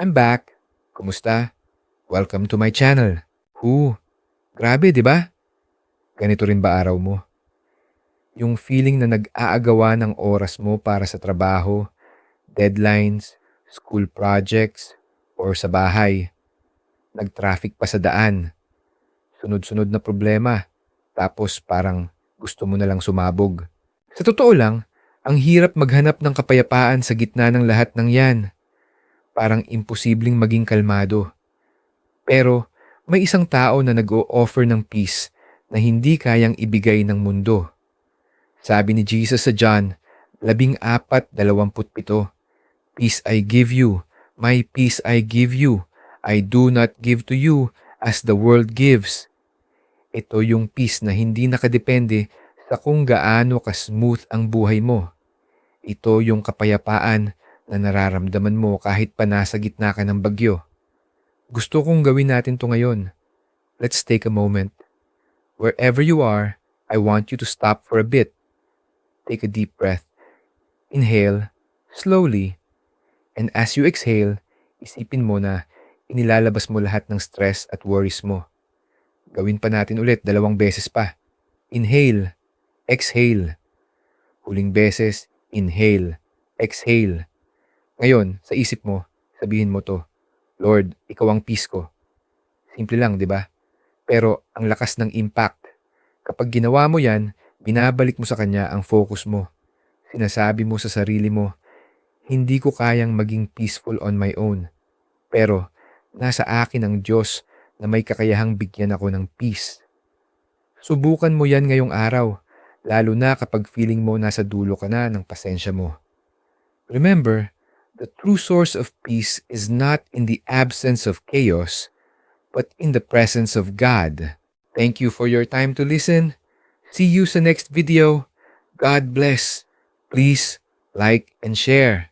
I'm back. Kumusta? Welcome to my channel. Hu, grabe 'di ba? Ganito rin ba araw mo? Yung feeling na nag-aagawa ng oras mo para sa trabaho, deadlines, school projects, or sa bahay. Nag-traffic pa sa daan. Sunod-sunod na problema. Tapos parang gusto mo na lang sumabog. Sa totoo lang, ang hirap maghanap ng kapayapaan sa gitna ng lahat ng yan. Parang imposibleng maging kalmado. Pero may isang tao na nag-o-offer ng peace na hindi kayang ibigay ng mundo. Sabi ni Jesus sa John 14:27, Peace I give you, my peace I give you. I do not give to you as the world gives. Ito yung peace na hindi nakadepende sa kung gaano ka-smooth ang buhay mo. Ito yung kapayapaan na nararamdaman mo kahit pa nasa gitna ka ng bagyo. Gusto kong gawin natin to ngayon. Let's take a moment. Wherever you are, I want you to stop for a bit. Take a deep breath. Inhale, slowly. And as you exhale, isipin mo na inilalabas mo lahat ng stress at worries mo. Gawin pa natin ulit dalawang beses pa. Inhale, exhale. Huling beses, inhale, exhale. Ngayon, sa isip mo, sabihin mo to, Lord, ikaw ang peace ko. Simple lang, di ba? Pero ang lakas ng impact. Kapag ginawa mo yan, binabalik mo sa Kanya ang focus mo. Sinasabi mo sa sarili mo, hindi ko kayang maging peaceful on my own. Pero nasa akin ang Diyos na may kakayahang bigyan ako ng peace. Subukan mo yan ngayong araw, lalo na kapag feeling mo nasa dulo ka na ng pasensya mo. Remember, the true source of peace is not in the absence of chaos, but in the presence of God. Thank you for your time to listen. See you sa next video. God bless. Please like and share.